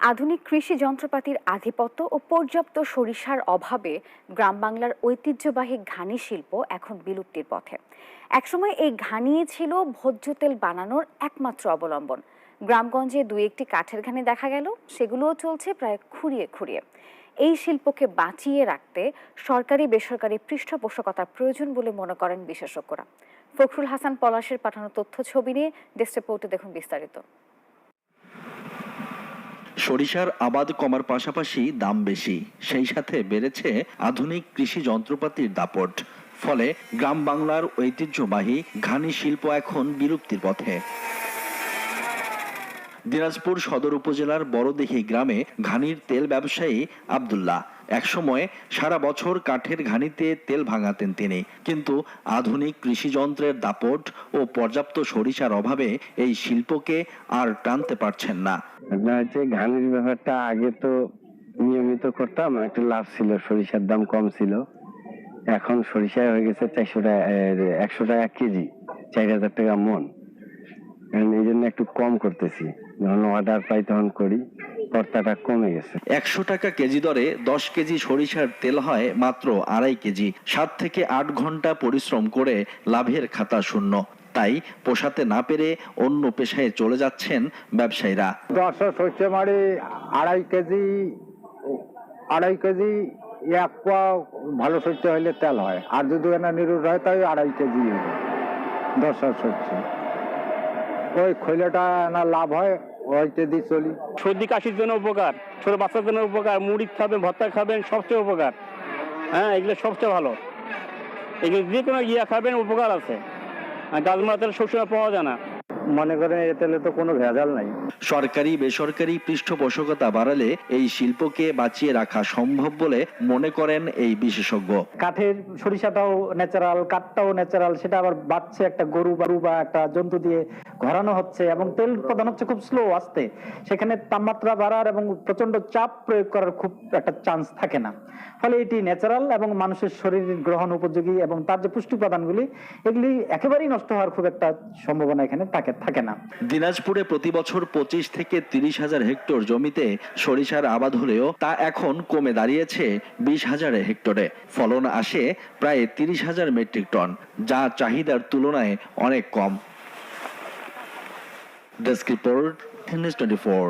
আধুনিক কৃষি যন্ত্রপাতির আধিপত্য ও পর্যাপ্ত সরিষার অভাবে গ্রাম বাংলার ঐতিহ্যবাহী ঘানি শিল্প এখন বিলুপ্তির পথে। একসময় এই ঘানিয়ে ছিল ভোজ্য তেল বানানোর একমাত্র অবলম্বন। গ্রামগঞ্জে দুই একটি কাঠের ঘানি দেখা গেল, সেগুলোও চলছে প্রায় খুঁড়িয়ে খুঁড়িয়ে। এই শিল্পকে বাঁচিয়ে রাখতে সরকারি বেসরকারি পৃষ্ঠপোষকতার প্রয়োজন বলে মনে করেন বিশেষজ্ঞরা। ফখরুল হাসান পলাশের পাঠানো তথ্য ছবি নিয়ে ডেস্ক রিপোর্টে দেখুন বিস্তারিত। সরিষার আবাদ কমার পাশাপাশি দাম বেশি। সেই সাথে বেড়েছে আধুনিক কৃষি যন্ত্রপাতির দাপট। ফলে গ্রাম বাংলার ঐতিহ্যবাহী ঘানি শিল্প এখন বিলুপ্তির পথে। দিনাজপুর সদর উপজেলার বড়দিঘি গ্রামে ঘানির তেল ব্যবসায়ী আবদুল্লাহ একসময় সারা বছর কাঠের ঘানিতে তেল ভাঙাতেন তিনি। কিন্তু আধুনিক কৃষি যন্ত্রের দাপট ও পর্যাপ্ত সরিষার অভাবে এই শিল্পকে আর টানতে পারছেন না। ধানের ব্যাপারটা আগে তো নিয়মিত করতাম, একটু লাভ ছিল, সরিষার দাম কম ছিল। এখন সরিষা হয়ে গেছে চারশো টাকা একশো টাকা কেজি, চার হাজার টাকা মন। এই জন্য একটু কম করতেছি। যখন অর্ডার পাই তখন করি। কর্তাটা কমে গেছে। একশো টাকা কেজি দরে দশ কেজি সরিষার তেল হয় মাত্র আড়াই কেজি। সাত থেকে আট ঘণ্টা পরিশ্রম করে লাভের খাতা শূন্য। তাই পোষাতে না পেরে অন্য পেশায় চলে যাচ্ছেন ব্যবসায়ীরা। দশশো সর্ষে মারি আড়াই কেজি আড়াই কেজি এক পোয়া ভালো সর্ষে হইলে তেল হয়। আর যদি না নিরুর হয় তাই আড়াই কেজি দশশো সর্ষে ওই খৈলাটা না লাভ হয় ওইতে চলি। সর্দি কাশির জন্য উপকার, ছোট বাচ্চার জন্য উপকার, মুড়ি খাবেন, ভর্তা খাবেন, সবচেয়ে উপকার। হ্যাঁ এগুলো সবচেয়ে ভালো। এগুলো যে কোনো ইয়া খাবেন, উপকার আছে। তেল সবসময় পাওয়া যায় না। মনে করেন এ তেলে তো কোনো ভেজাল নাই। সরকারি বেসরকারি পৃষ্ঠপোষকতা বাড়ালে এই শিল্পকে বাঁচিয়ে রাখা সম্ভব বলে মনে করেন এই বিশেষজ্ঞ। কাঠের সরিষাটাও ন্যাচারাল কাঠটাও ন্যাচারাল সেটা আবার বাচ্চে একটা গরু বা বা একটা জন্তু দিয়ে ঘোরানো হচ্ছে এবং তেল উৎপাদন হচ্ছে খুব স্লো আসতে। সেখানে তাপমাত্রা বাড়ার এবং প্রচণ্ড চাপ প্রয়োগ করার খুব একটা চান্স থাকে না। ফলে এটি ন্যাচারাল এবং মানুষের শরীর গ্রহণ উপযোগী এবং তার যে পুষ্টি উপাদানগুলি এগুলি একেবারেই নষ্ট হওয়ার খুব একটা সম্ভাবনা এখানে থাকে থাকে না। দিনাজপুরে প্রতি বছর পঁচিশ থেকে তিরিশ হাজার হেক্টর জমিতে সরিষার আবাদ হলেও তা এখন কমে দাঁড়িয়েছে বিশ হাজার হেক্টরে। ফলন আসে প্রায় তিরিশ হাজার মেট্রিক টন, যা চাহিদার তুলনায় অনেক কম। Desk report twenty four.